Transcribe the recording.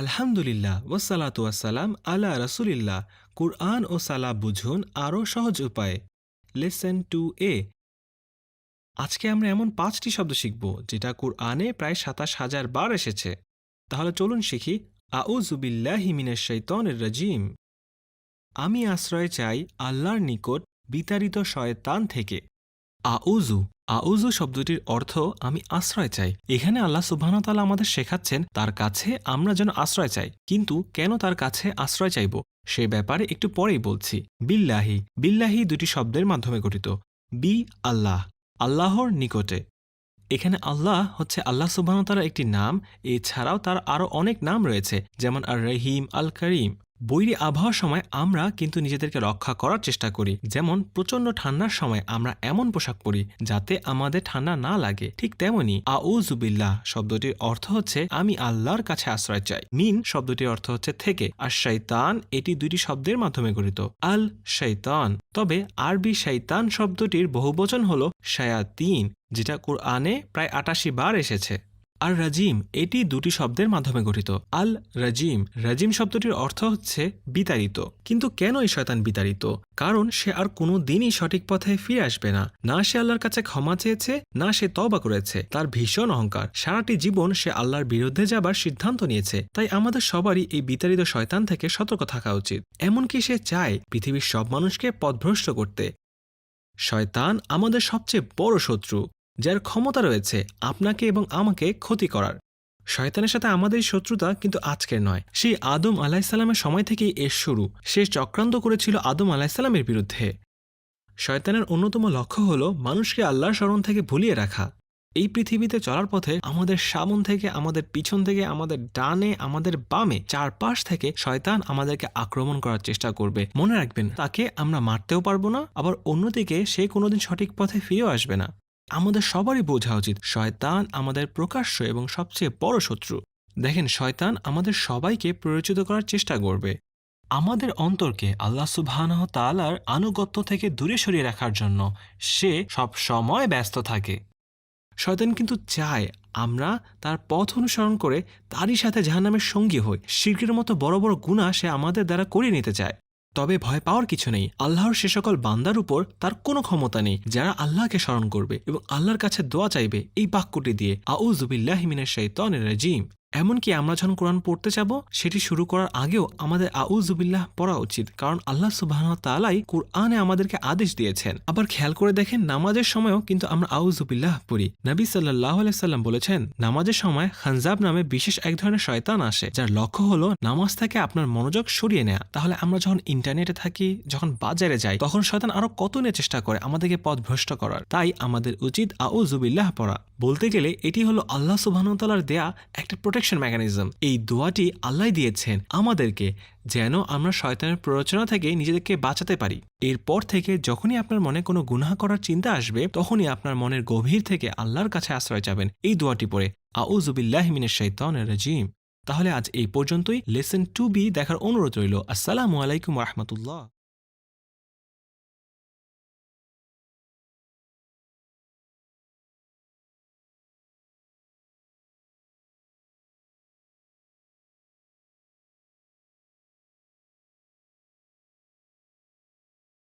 আলহামদুলিল্লাহ ওয়াসালাতু ওয়াসালাম আলা রাসুলিল্লাহ। কুরআন ও সালা বুঝুন আরও সহজ উপায়ে। লেসেন টু এ আজকে আমরা এমন পাঁচটি শব্দ শিখব যেটা কুরআনে প্রায় সাতাশ হাজার বার এসেছে। তাহলে চলুন শিখি। আউজুবিল্লাহি শাইতানির রাজিম। আমি আশ্রয় চাই আল্লাহর নিকট বিতাড়িত শয়তান থেকে। আউজু আউজু শব্দটির অর্থ আমি আশ্রয় চাই। এখানে আল্লাহ সুবহানাতালা আমাদের শেখাচ্ছেন, তার কাছে আমরা যেন আশ্রয় চাই। কিন্তু কেন তার কাছে আশ্রয় চাইব? সে ব্যাপারে একটু পরেই বলছি। বিল্লাহি বিল্লাহি দুটি শব্দের মাধ্যমে গঠিত। বি, আল্লাহ, আল্লাহর নিকটে। এখানে আল্লাহ হচ্ছে আল্লাহ সুবহানতালার একটি নাম। এছাড়াও তার আরও অনেক নাম রয়েছে, যেমন আর রহিম আল করিম বৈরী আবহাওয়ার সময় আমরা কিন্তু নিজেদেরকে রক্ষা করার চেষ্টা করি। যেমন, প্রচণ্ড ঠান্ডার সময় আমরা এমন পোশাক পরি যাতে আমাদের ঠান্ডা না লাগে। ঠিক তেমনি আউজুবিল্লাহ শব্দটির অর্থ হচ্ছে, আমি আল্লাহর কাছে আশ্রয় চাই। মিন শব্দটির অর্থ হচ্ছে, থেকে। আর শৈতান এটি দুটি শব্দের মাধ্যমে গঠিত। আল শৈতান তবে, আরবি শৈতান শব্দটির বহুবচন হল শায়াতিন যেটা কোরআনে প্রায় আটাশি বার এসেছে। আর রাজিম এটি দুটি শব্দের মাধ্যমে গঠিত। আল রাজিম রাজিম শব্দটির অর্থ হচ্ছে বিতাড়িত। কিন্তু কেন এই শয়তান বিতাড়িত? কারণ সে আর কোনো দিনই সঠিক পথে ফিরে আসবে না। না সে আল্লাহর কাছে ক্ষমা চেয়েছে, না সে তবা করেছে। তার ভীষণ অহংকার। সারাটি জীবন সে আল্লাহর বিরুদ্ধে যাবার সিদ্ধান্ত নিয়েছে। তাই আমাদের সবারই এই বিতাড়িত শয়তান থেকে সতর্ক থাকা উচিত। এমনকি সে চায় পৃথিবীর সব মানুষকে পথভ্রষ্ট করতে। শয়তান আমাদের সবচেয়ে বড় শত্রু। যার ক্ষমতা রয়েছে আপনাকে এবং আমাকে ক্ষতি করার। শয়তানের সাথে আমাদের শত্রুতা কিন্তু আজকের নয়। সেই আদম আলাহিসাল্লামের সময় থেকেই এর শুরু। সে চক্রান্ত করেছিল আদম আলাহিসাল্লামের বিরুদ্ধে। শয়তানের অন্যতম লক্ষ্য হল মানুষকে আল্লাহর স্মরণ থেকে ভুলিয়ে রাখা। এই পৃথিবীতে চলার পথে আমাদের সামন থেকে, আমাদের পিছন থেকে, আমাদের ডানে, আমাদের বামে, চারপাশ থেকে শয়তান আমাদেরকে আক্রমণ করার চেষ্টা করবে। মনে রাখবেন, তাকে আমরা মারতেও পারব না, আবার অন্যদিকে সে কোনোদিন সঠিক পথে ফিরেও আসবে না। আমাদের সবারই বোঝা উচিত শয়তান আমাদের প্রকাশ্য এবং সবচেয়ে বড় শত্রু। দেখেন, শয়তান আমাদের সবাইকে প্ররোচিত করার চেষ্টা করবে। আমাদের অন্তরকে আল্লাহ সুবহানাহ তাআলার আনুগত্য থেকে দূরে সরিয়ে রাখার জন্য সে সব সময় ব্যস্ত থাকে। শয়তান কিন্তু চায় আমরা তার পথ অনুসরণ করে তারই সাথে জাহান্নামের সঙ্গী হই। শিরকের মতো বড় বড় গুণা সে আমাদের দ্বারা করিয়ে নিতে চায়। তবে ভয় পাওয়ার কিছু নেই। আল্লাহর সে সকল বান্দার উপর তার কোনো ক্ষমতা নেই, যারা আল্লাহকে স্মরণ করবে এবং আল্লাহর কাছে দোয়া চাইবে এই বাক্যটি দিয়ে। আউজুবিল্লাহিমিনের শাইতানির রাজিম। এমনকি আমরা যখন কোরআন পড়তে যাব, সেটি শুরু করার আগেও আমাদের আউজুবিল্লাহ পড়া উচিত। কারণ আল্লাহ সুবাহ তালাই কোরআনে আমাদেরকে আদেশ দিয়েছেন। আবার খেয়াল করে দেখেন, নামাজের সময়ও কিন্তু আমরা আউজুবিল্লাহ পড়ি। নবী সাল্লাহ সাল্লাম বলেছেন, নামাজের সময় খানজাব নামে বিশেষ এক ধরনের শয়তান আসে, যার লক্ষ্য হলো নামাজ থেকে আপনার মনোযোগ সরিয়ে নেয়া। তাহলে আমরা যখন ইন্টারনেটে থাকি, যখন বাজারে যাই, তখন শয়তান আরও কত নিয়ে চেষ্টা করে আমাদেরকে পথ ভ্রষ্ট করার। তাই আমাদের উচিত আউজুবিল্লাহ পড়া। বলতে গেলে, এটি হলো আল্লাহ সুবাহতালার দেয়া একটা প্রোটেকশন মেকানিজম এই দোয়াটি আল্লাহ দিয়েছেন আমাদেরকে যেন আমরা শয়তানের প্ররোচনা থেকে নিজেদেরকে বাঁচাতে পারি। এরপর থেকে যখনই আপনার মনে কোনো গুনাহ করার চিন্তা আসবে, তখনই আপনার মনের গভীর থেকে আল্লাহর কাছে আশ্রয় যাবেন এই দোয়াটি পড়ে আউজুবিল্লাহ মিনের শৈতান রাজিম। তাহলে আজ এই পর্যন্তই। লেসন টু বি দেখার অনুরোধ রইল। আসসালামু আলাইকুম রহমতুল্লাহ।